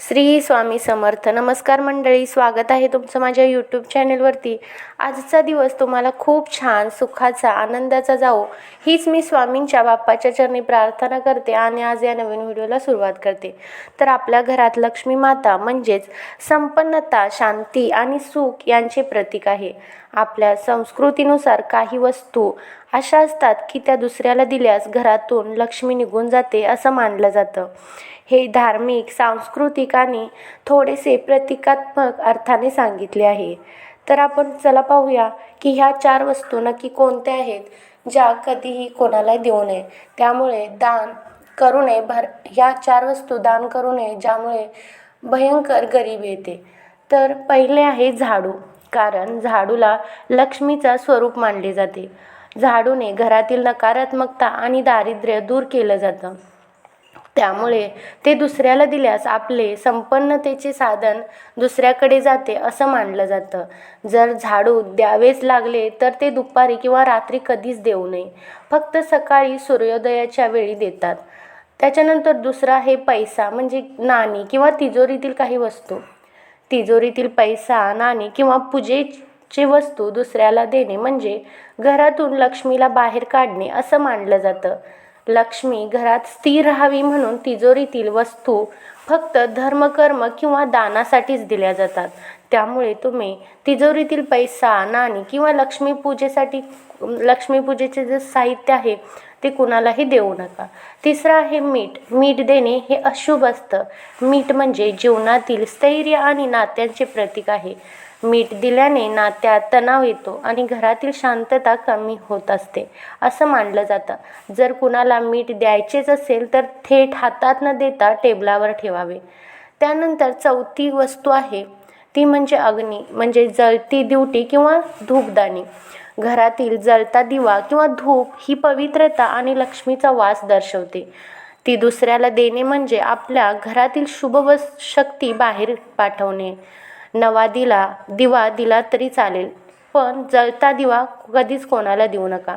श्री स्वामी समर्थ. नमस्कार मंडळी स्वागत आहे तुमचं माझ्या यूट्यूब चॅनेलवरती आजचा दिवस तुम्हाला खूप छान सुखाचा आनंदाचा जाओ हीच मी स्वामींच्या बाप्पाच्या चरणी प्रार्थना करते आणि आज या नवीन व्हिडिओला सुरुवात करते. तर आपल्या घरात लक्ष्मी माता म्हणजेच संपन्नता शांती आणि सुख यांचे प्रतीक आहे. आपल्या संस्कृतीनुसार काही वस्तू अशा असतात की त्या दुसऱ्याला दिल्यास घरातून लक्ष्मी निघून जाते असं मानलं जातं. हे धार्मिक सांस्कृतिक आणि थोडेसे प्रतिकात्मक अर्थाने सांगितले आहे. तर आपण चला पाहूया की ह्या चार वस्तू नक्की कोणत्या आहेत ज्या कधीही कोणाला देऊ नये. त्यामुळे दान करू नये भर ह्या चार वस्तू दान करू नये ज्यामुळे भयंकर गरीब येते. तर पहिले आहे झाडू कारण झाडूला लक्ष्मीचा स्वरूप मानले जाते. झाडूने घरातील नकारात्मकता आणि दारिद्र्य दूर केलं जातं. त्यामुळे ते दुसऱ्याला दिल्यास आपले संपन्नतेचे साधन दुसऱ्याकडे जाते असं मानलं जातं. जर झाडू द्यावेच लागले तर ते दुपारी किंवा रात्री कधीच देऊ नये. फक्त सकाळी सूर्योदयाच्या वेळी देतात. त्याच्यानंतर दुसरा हे पैसा म्हणजे नाणी किंवा तिजोरीतील काही वस्तू. तिजोरीतील पैसा नाणी किंवा पूजे ची वस्तू दुसऱ्याला देणे म्हणजे घरातून लक्ष्मीला बाहेर काढणे असं मानलं जातं. लक्ष्मी घरात स्थिर राहावी म्हणून तिजोरीतील वस्तू फक्त धर्मकर्म किंवा दानासाठीच दिल्या जातात. त्यामुळे तुम्ही तिजोरीतील पैसा नाणी किंवा लक्ष्मी पूजेसाठी लक्ष्मीपूजेचे जे साहित्य आहे ते कुणालाही देऊ नका. तिसरं आहे मीठ. मीठ देणे हे अशुभ असतं. मीठ म्हणजे जीवनातील स्थैर्य आणि नात्यांचे प्रतीक आहे. मीठ दिल्याने नात्यात तणाव येतो आणि घरातील शांतता कमी होत असते असं मानलं जातं. जर कुणाला मीठ द्यायचेच असेल तर थेट हातात न देता टेबलावर ठेवावे. त्यानंतर चौथी वस्तू आहे ती म्हणजे अग्नी म्हणजे जळती दिवटी किंवा धूपदाणी. घरातील जळता दिवा किंवा धूप ही पवित्रता आणि लक्ष्मीचा वास दर्शवते. ती दुसऱ्याला देणे म्हणजे आपल्या घरातील शुभ व शक्ती बाहेर पाठवणे. नवा दिला दिवा दिला तरी चालेल. पण जळता दिवा कधीच कोणाला देऊ नका.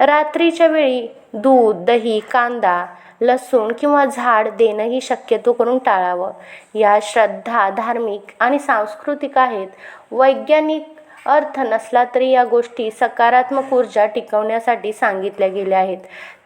रात्रीच्या वेळी दूध दही कांदा लसूण किंवा झाड देणंही शक्यतो करून टाळावं. या श्रद्धा धार्मिक आणि सांस्कृतिक आहेत. वैज्ञानिक अर्थ नसला तरी या गोष्टी सकारात्मक ऊर्जा टिकवण्यासाठी सांगितल्या गेल्या आहेत.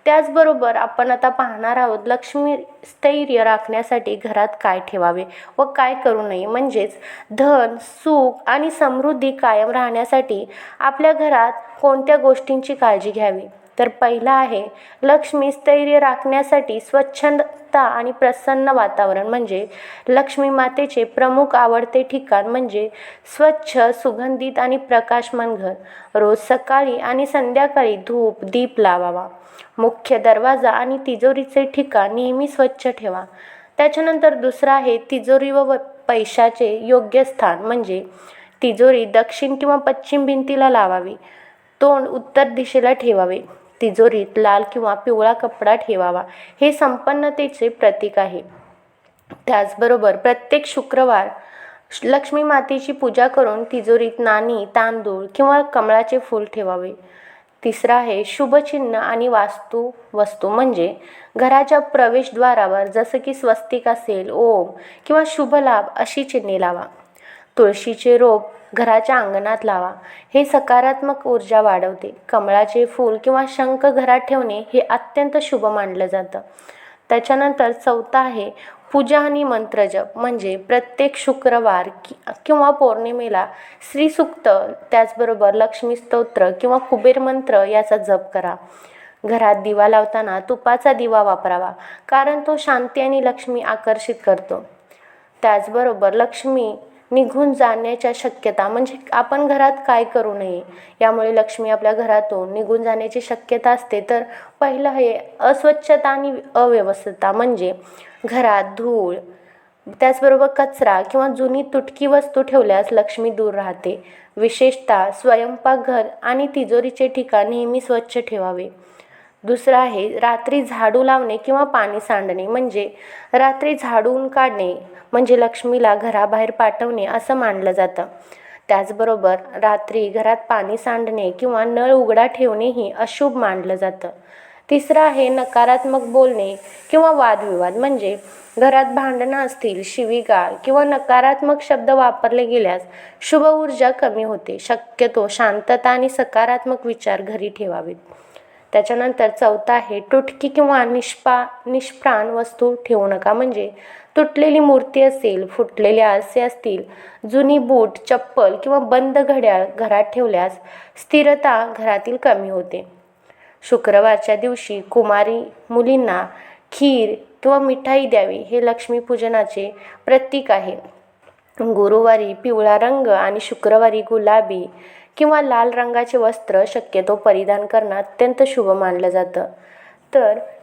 त्याचबरोबर आपण आता पाहणार आहोत लक्ष्मी स्थैर्य राखण्यासाठी घरात काय ठेवावे व काय करू नये. म्हणजेच धन सुख आणि समृद्धी कायम राहण्यासाठी आपल्या घरात कोणत्या गोष्टींची काळजी घ्यावी? तर पहिला आहे लक्ष्मी स्थैर्य राखण्यासाठी स्वच्छता आणि प्रसन्न वातावरण. म्हणजे लक्ष्मी मातेचे प्रमुख आवडते ठिकाण म्हणजे स्वच्छ सुगंधित आणि प्रकाशमान घर. रोज सकाळी आणि संध्याकाळी धूप दीप लावावा. मुख्य दरवाजा आणि तिजोरीचे ठिकाण नेहमी स्वच्छ ठेवा. त्याच्यानंतर दुसरा आहे तिजोरी व पैशाचे योग्य स्थान. म्हणजे तिजोरी दक्षिण किंवा पश्चिम भिंतीला लावावी. तोंड उत्तर दिशेला ठेवावे. तिजोरीत लाल किंवा पिवळा कपडा ठेवावा. हे संपन्नतेचे प्रतीक आहे. त्याचबरोबर प्रत्येक शुक्रवार लक्ष्मी मातेची पूजा करून तिजोरीत नाणी तांदूळ किंवा कमळाचे फूल ठेवावे. तिसरं आहे शुभचिन्ह आणि वास्तू वस्तू म्हणजे घराच्या प्रवेशद्वारावर जसं की स्वस्तिक असेल ओम किंवा शुभ लाभ अशी चिन्हे लावा. तुळशीचे रोप घराच्या अंगणात लावा. हे सकारात्मक ऊर्जा वाढवते. कमळाचे फूल किंवा शंख घरात ठेवणे हे अत्यंत शुभ मानलं जातं. त्याच्यानंतर चौथा आहे पूजा आणि मंत्रजप म्हणजे प्रत्येक शुक्रवार कि किंवा पौर्णिमेला श्रीसुक्त त्याचबरोबर लक्ष्मी स्तोत्र किंवा कुबेर मंत्र याचा जप करा. घरात दिवा लावताना तुपाचा दिवा वापरावा कारण तो शांती आणि लक्ष्मी आकर्षित करतो. त्याचबरोबर लक्ष्मी निघून जाण्याच्या शक्यता म्हणजे आपण घरात काय करू नये? यामुळे लक्ष्मी आपल्या घरातून निघून जाण्याची शक्यता असते. तर पहिलं हे अस्वच्छता आणि अव्यवस्थता म्हणजे घरात धूळ त्याचबरोबर कचरा किंवा जुनी तुटकी वस्तू ठेवल्यास लक्ष्मी दूर राहते. विशेषतः स्वयंपाकघर आणि तिजोरीचे ठिकाण नेहमी स्वच्छ ठेवावे. दुसरं आहे रात्री झाडू लावणे किंवा पाणी सांडणे म्हणजे रात्री झाडून काढणे म्हणजे लक्ष्मीला घराबाहेर पाठवणे असं मानलं जातं. त्याचबरोबर रात्री घरात पाणी सांडणे किंवा नळ उघडा ठेवणेही अशुभ मानलं जातं. तिसरं आहे नकारात्मक बोलणे किंवा वादविवाद म्हणजे घरात भांडणं असतील शिवीगाळ किंवा नकारात्मक शब्द वापरले गेल्यास शुभ ऊर्जा कमी होते. शक्यतो शांतता आणि सकारात्मक विचार घरी ठेवावेत. त्याच्यानंतर चौथा आहे तुटकी किंवा निष्पा निष्प्राण वस्तू ठेवू नका. म्हणजे तुटलेली मूर्ती असेल फुटलेले आरसे असतील जुनी बूट चप्पल किंवा बंद घड्याळ घरात ठेवल्यास स्थिरता घरातील कमी होते. शुक्रवारच्या दिवशी कुमारी मुलींना खीर किंवा मिठाई द्यावी हे लक्ष्मीपूजनाचे प्रतीक आहे. गुरुवारी पिवळा रंग आणि शुक्रवारी गुलाबी किंवा लाल रंगाचे वस्त्र शक्यतो परिधान करणं अत्यंत शुभ मानलं जातं. तर